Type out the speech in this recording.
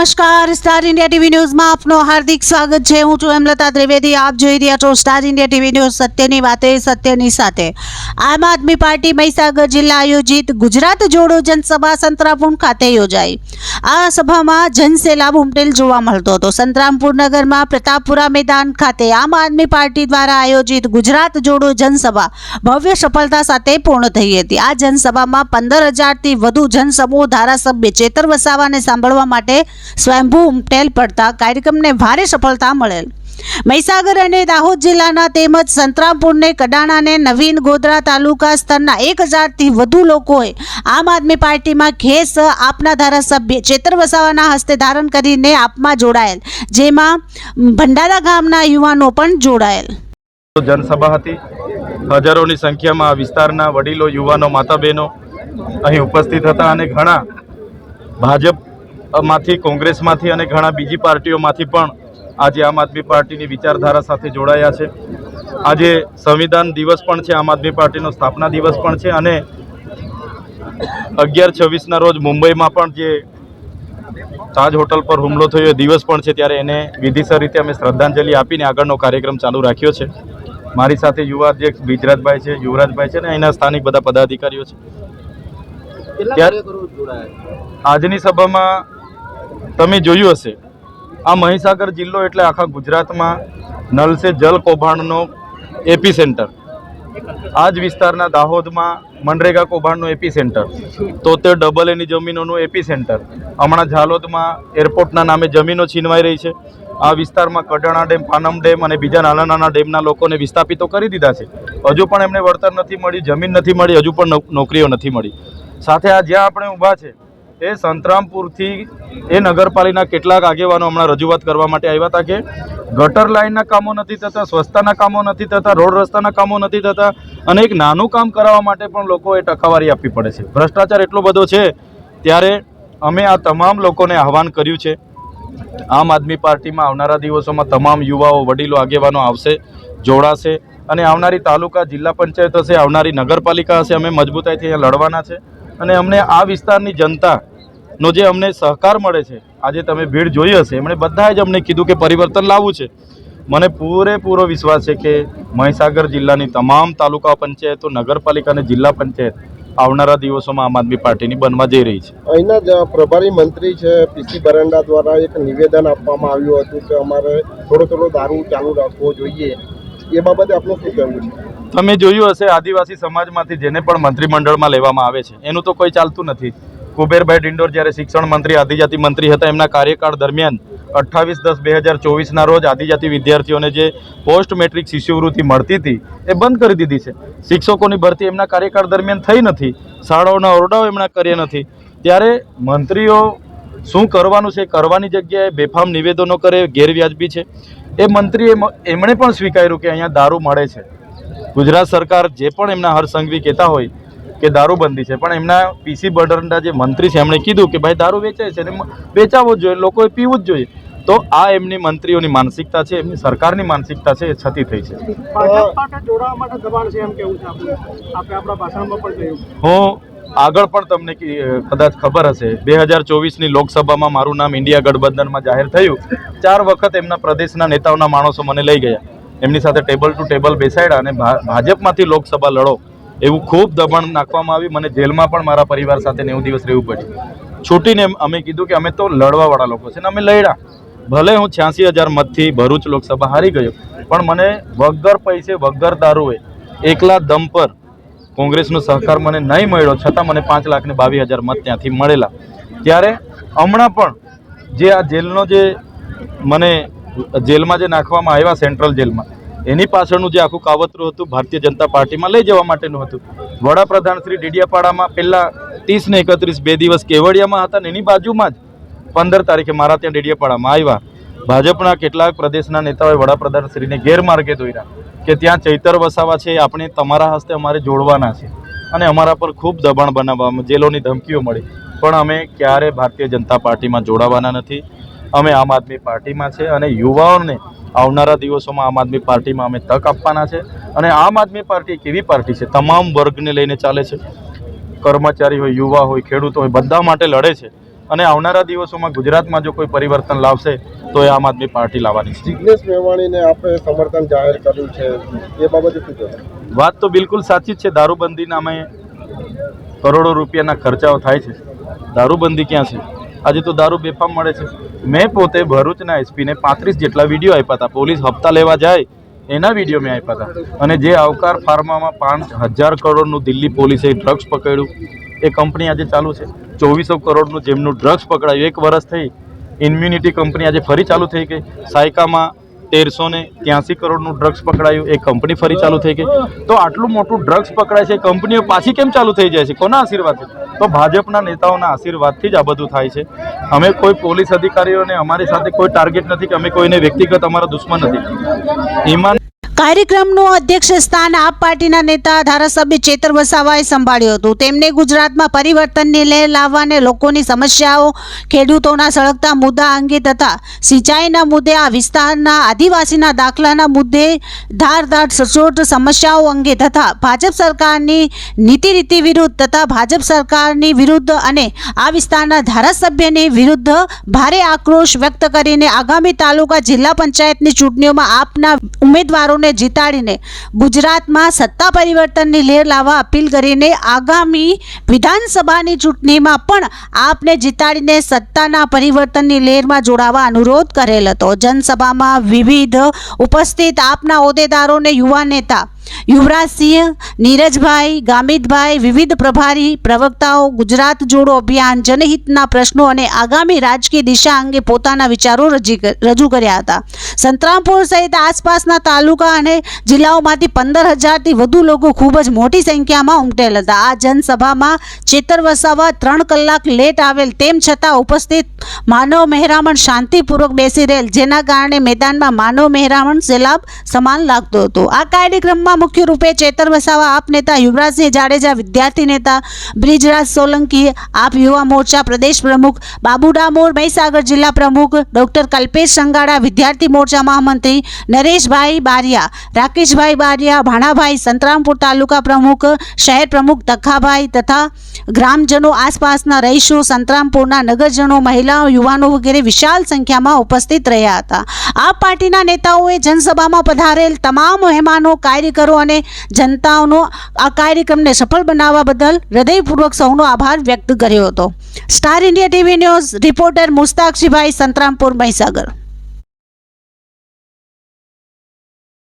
નમસ્કાર star India TV ન્યૂઝમાં આપનો હાર્દિક સ્વાગત છે. હું છું હેમલતા ત્રિવેદી. આપ જોઈ રહ્યા છો સ્ટાર ઇન્ડિયા ટીવી ન્યૂઝ સત્યની વાતે, સત્યની સાથે. આમ આદમી પાર્ટી મહીસાગર જિલ્લા આયોજિત ગુજરાત જોડો જનસભા સંતરામપુર ખાતે યોજાઈ. આ સભામાં જનસેલાબ ઉમટેલ જોવા મળતો હતો. સંતરામપુર નગરમાં પ્રતાપપુરા મેદાન ખાતે આમ આદમી પાર્ટી દ્વારા આયોજિત ગુજરાત જોડો જનસભા ભવ્ય સફળતા સાથે પૂર્ણ થઈ હતી. આ જનસભામાં પંદર હજારથી વધુ જનસમૂહ ધારાસભ્ય ચેતર વસાવાને સાંભળવા માટે સ્વયંભૂ ઉમટેલ પડતા કાર્યક્રમને ભારે સફળતા મળેલ. મહીસાગર અને દાહોદ જિલ્લાના તેમજ સંતરામપુરને કડાણાને નવીન ગોધરા તાલુકા સ્તરના એક હજારથી વધુ લોકોએ આમ આદમી પાર્ટીમાં ખેસ આપના ધારાસભ્ય ચેતર વસાવાના હસ્તે ધારણ કરીને આપમાં જોડાયેલ. જેમાં ભંડારા ગામના યુવાનો પણ જોડાયેલ. જનસભા હતી. હજારોની સંખ્યામાં વિસ્તારના વડીલો, યુવાનો માતા બહેનો અહીં ઉપસ્થિત હતા અને ઘણા ભાજપમાંથી કોંગ્રેસમાંથી અને ઘણા બીજી પાર્ટીઓમાંથી પણ આજે આમ આદમી પાર્ટીની વિચારધારા સાથે જોડાયા છે. આજે સંવિધાન દિવસ પણ છે આમ આદમી પાર્ટીનો સ્થાપના દિવસ પણ છે અને અગિયાર છવ્વીસના રોજ મુંબઈમાં પણ જે તાજ હોટલ પર હુમલો થયો દિવસ પણ છે ત્યારે એને વિધિસર રીતે અમે શ્રદ્ધાંજલિ આપીને આગળનો કાર્યક્રમ ચાલુ રાખ્યો છે. મારી સાથે યુવા અધ્યક્ષ બીજરાજભાઈ છે યુવરાજભાઈ છે અને અહીંના સ્થાનિક બધા પદાધિકારીઓ છે. આજની સભામાં તમે જોયું હશે. આ મહીસાગર જિલ્લો એટલે આખા ગુજરાતમાં નલ સે જલ કૌભાંડનો એપી સેન્ટર આ જ વિસ્તારના દાહોદમાં મનરેગા કૌભાંડનું એપી સેન્ટર તોતેર ડબલ એની જમીનોનું એપી સેન્ટર હમણાં ઝાલોદમાં એરપોર્ટના નામે જમીનો છીનવાઈ રહી છે. આ વિસ્તારમાં કડાણા ડેમ, પાનમ ડેમ અને બીજા નાના નાના ડેમના લોકોને વિસ્થાપિતો કરી દીધા છે. હજુ પણ એમને વળતર નથી મળી, જમીન નથી મળી, હજુ પણ નોકરીઓ નથી મળી. સાથે આ જ્યાં આપણે ઊભા છે એ સંતરામપુરથી એ નગરપાલિકાના કેટલાક આગેવાનો હમણાં રજૂઆત કરવા માટે આવ્યા હતા કે ગટર લાઇનના કામો નથી થતા, સ્વચ્છતાના કામો નથી થતા, રોડ રસ્તાના કામો નથી થતા અને એક નાનું કામ કરાવવા માટે પણ લોકોએ ટકાવારી આપવી પડે છે. ભ્રષ્ટાચાર એટલો બધો છે, ત્યારે અમે આ તમામ લોકોને આહવાન કર્યું છે. આમ આદમી પાર્ટીમાં આવનારા દિવસોમાં તમામ યુવાઓ, વડીલો, આગેવાનો આવશે, જોડાશે અને આવનારી તાલુકા, જિલ્લા પંચાયત હશે, આવનારી નગરપાલિકા હશે, અમે મજબૂતાઈથી અહીંયા લડવાના છે. અને અમને આ વિસ્તારની જનતાનો જે અમને સહકાર મળે છે આજે તમે ભીડ જોઈ હશે એમણે બધાએ જ અમને કીધું કે પરિવર્તન લાવવું છે. મને પૂરેપૂરો વિશ્વાસ છે કે મહીસાગર જિલ્લાની તમામ તાલુકા પંચાયતો નગરપાલિકા અને જિલ્લા પંચાયત આવનારા દિવસોમાં આમ આદમી પાર્ટીની બનવા જઈ રહી છે. અહીંના જ પ્રભારી મંત્રી છે પીસી બરંડા દ્વારા એક નિવેદન આપવામાં આવ્યું હતું કે અમારે થોડો થોડો દારૂ ચાલુ રાખવો જોઈએ. એ બાબતે આપનું શું કહેવું છે? તમે જોયું હશે આદિવાસી સમાજમાંથી જેને પણ મંત્રીમંડળમાં લેવામાં આવે છે એનું તો કોઈ ચાલતું નથી. કુબેરભાઈ ડિંડોર જ્યારે શિક્ષણ મંત્રી, આદિજાતિ મંત્રી હતા, એમના કાર્યકાળ દરમિયાન અઠ્ઠાવીસ દસ બે હજાર ચોવીસના રોજ આદિજાતિ વિદ્યાર્થીઓને જે પોસ્ટ મેટ્રિક શિષ્યવૃત્તિ મળતી હતી, એ બંધ કરી દીધી છે. શિક્ષકોની ભરતી એમના કાર્યકાળ દરમિયાન થઈ નથી, શાળાઓના ઓરડાઓ એમના કર્યા નથી. ત્યારે મંત્રીઓ શું કરવાનું છે, કરવાની જગ્યાએ બેફામ નિવેદનો કરે, ગેરવ્યાજબી છે, એ મંત્રીએ એમણે પણ સ્વીકાર્યું કે અહીંયા દારૂ મળે છે. ગુજરાત સરકાર જે પણ એમના હરસંઘવી કહેતા હોય કે દારૂબંધી છે. પણ એમના પીસી બર્ડરના જે મંત્રી છે એમણે કીધું કે ભાઈ દારૂ વેચાય છે અને મ- જ જોઈએ લોકોએ પીવું જ જોઈએ. તો આ એમની મંત્રીઓની માનસિકતા છે એમની સરકારની માનસિકતા છે એ છતી થઈ છે. હું આગળ પણ તમને કદાચ ખબર હશે બે હજાર ચોવીસની લોકસભામાં મારું નામ ઇન્ડિયા ગઠબંધનમાં જાહેર થયું. ચાર વખત એમના પ્રદેશના નેતાઓના માણસો મને લઈ ગયા. એમની સાથે ટેબલ ટુ ટેબલ બેસાડ્યા અને ભાજપમાંથી લોકસભા લડો. એવું ખૂબ દબાણ નાખવામાં આવી મને જેલમાં પણ મારા પરિવાર સાથે નેવું દિવસ રહેવું પડ્યું. છૂટીને અમે કીધું કે અમે તો લડવાવાળા લોકો છે ને અમે લડ્યા. ભલે હું છ્યાસી હજાર મતથી ભરૂચ લોકસભા હારી ગયો, પણ મને વગર પૈસે, વગર દારૂએ, એકલા દમ પર કોંગ્રેસનો સહકાર મને નહીં મળ્યો, છતાં મને પાંચ લાખને બાવીસ હજાર મત ત્યાંથી મળેલા. ત્યારે હમણાં પણ જે આ જેલનો જે મને જેલમાં જે નાખવામાં આવ્યા, સેન્ટ્રલ જેલમાં એની પાછળનું જે આખું કાવતરું હતું, ભારતીય જનતા પાર્ટીમાં લઈ જવા માટેનું હતું. વડાપ્રધાન શ્રી ડીડિયાપાડામાં પહેલાં ત્રીસ ને એકત્રીસ બે દિવસ કેવડિયામાં હતા ને એની બાજુમાં જ પંદર તારીખે મારા ત્યાં ડેડિયાપાડામાં આવ્યા. ભાજપના કેટલાક પ્રદેશના નેતાઓએ વડાપ્રધાન શ્રીને ગેરમાર્ગે દોર્યા કે ત્યાં ચૈતર વસાવા છે, આપણે તમારા હસ્તે અમારે જોડવાના છે અને અમારા પર ખૂબ દબાણ બનાવવામાં, જેલોની ધમકીઓ મળી. પણ અમે ક્યારે ભારતીય જનતા પાર્ટીમાં જોડાવાના નથી? અમે આમ આદમી પાર્ટીમાં છે અને યુવાઓને આવનારા દિવસોમાં આમ આદમી પાર્ટીમાં અમે તક આપવાના છે અને આમ આદમી પાર્ટી એક એવી પાર્ટી છે તમામ વર્ગને લઈને ચાલે છે. કર્મચારી હોય યુવા હોય ખેડૂત હોય બધા માટે લડે છે. અને આવનારા દિવસોમાં ગુજરાતમાં જો કોઈ પરિવર્તન લાવશે તો એ આમ આદમી પાર્ટી લાવવાની છે. જિગ્નેશ મેવાણીને આપણે સમર્થન જાહેર કર્યું છે એ બાબતે શું વાત તો બિલકુલ સાચી જ છે દારૂબંધીના અમે કરોડો રૂપિયાના ખર્ચાઓ થાય છે. દારૂબંધી ક્યાં છે? આજે તો દારૂ બેફામ મળે છે. મેં પોતે ભરૂચના એસપીને પાંત્રીસ જેટલા વીડિયો આપ્યા હતા. પોલીસ હપ્તા લેવા જાય એના વીડિયો મેં આપ્યા હતા. અને જે આવકાર ફાર્મામાં પાંચ હજાર કરોડનું દિલ્હી પોલીસે ડ્રગ્સ પકડ્યું. એ કંપની આજે ચાલુ છે. ચોવીસો કરોડનું જેમનું ડ્રગ્સ પકડાયું. એક વર્ષ થઈ. ઇમ્યુનિટી કંપની આજે ફરી ચાલુ થઈ ગઈ. સાયકામાં તેરસો ને ત્યાંસી કરોડનું ડ્રગ્સ પકડાયું. એ કંપની ફરી ચાલુ થઈ ગઈ. તો આટલું મોટું ડ્રગ્સ પકડાય છે કંપનીઓ પાછી કેમ ચાલુ થઈ જાય છે? કોના આશીર્વાદથી? તો ભાજપના નેતાઓના આશીર્વાદથી જ આ બધું થાય છે. અમે કોઈ પોલીસ અધિકારીઓને અમારી સાથે કોઈ ટાર્ગેટ નથી કે અમે કોઈને વ્યક્તિગત અમારા દુશ્મન નથી. ઈમાન કાર્યક્રમનું અધ્યક્ષ સ્થાન આપ પાર્ટીના નેતા ધારાસભ્ય ચેતર વસાવાએ સંભાળ્યું હતું. તેમને ગુજરાતમાં પરિવર્તનની લહેર લાવવાને લોકોની સમસ્યાઓ, ખેડૂતોના સળગતા મુદ્દા અંગે તથા સિંચાઈના મુદ્દે આ વિસ્તારના આદિવાસીના દાખલાના મુદ્દે ધારદાર સચોટ સમસ્યાઓ અંગે તથા ભાજપ સરકારની નીતિ રીતિ વિરુદ્ધ તથા ભાજપ સરકારની વિરુદ્ધ અને આ વિસ્તારના ધારાસભ્યની વિરુદ્ધ ભારે આક્રોશ વ્યક્ત કરીને આગામી તાલુકા જિલ્લા પંચાયતની ચૂંટણીઓમાં આપના ઉમેદવારોને જીતાડીને ગુજરાતમાં સત્તા પરિવર્તનની લહેર લાવવા અપીલ કરીને આગામી વિધાનસભાની ચૂંટણીમાં પણ આપને જીતાડીને સત્તાના પરિવર્તનની લહેરમાં જોડાવા અનુરોધ કરેલ હતો. જનસભામાં વિવિધ ઉપસ્થિત આપના હોદ્દેદારોને યુવા નેતા યુવરાજસિંહ નીરજભાઈ, ગામિતભાઈ, વિવિધ પ્રભારી પ્રવક્તાઓ, ગુજરાત જોડો અભિયાન, જનહિતના પ્રશ્નો અને આગામી રાજકીય દિશા અંગે પોતાના વિચારો રજૂ કર્યા હતા. સંતરામપુર સહિત આસપાસના તાલુકા અને જિલ્લાઓમાંથી પંદર હજારથી વધુ લોકો ખૂબ જ મોટી સંખ્યામાં ઉમટેલ હતા. આ જનસભામાં ચેતર વસાવા ત્રણ કલાક લેટ આવેલ તેમ છતાં ઉપસ્થિત માનવ મહેરામણ શાંતિપૂર્વક બેસી રહેલ, જેના કારણે મેદાનમાં માનવ મહેરામણ સેલાબ સમાન લાગતો હતો. આ કાર્યક્રમમાં મુખ્ય રૂપે ચેતર વસાવા આપ નેતા યુવરાજસિંહ જાડેજા, વિદ્યાર્થી નેતા બ્રિજરાજ સોલંકી આપ યુવા મોરચા પ્રદેશ પ્રમુખ બાબુ મહીસાગર જિલ્લા પ્રમુખ ડોક્ટર કલ્પેશ સંગાડા, વિદ્યાર્થી મોરચા મહામંત્રી નરેશભાઈ બારિયા, રાકેશભાઈ બારિયા, ભાણાભાઈ સંતરામપુર તાલુકા પ્રમુખ, શહેર પ્રમુખ તખાભાઈ તથા ગ્રામજનો આસપાસના રહીશો, સંતરામપુરના નગરજનો, મહિલાઓ, યુવાનો વગેરે વિશાળ સંખ્યામાં ઉપસ્થિત રહ્યા હતા. આ પાર્ટીના નેતાઓએ જનસભામાં પધારેલ તમામ મહેમાનો કાર્યકરો અને જનતાઓનો આ કાર્યક્રમને સફળ બનાવવા બદલ હૃદયપૂર્વક સૌનો આભાર વ્યક્ત કર્યો હતો. Star India TV news reporter મુસ્તાક્ષીભાઈ Santrampur Mahisagar.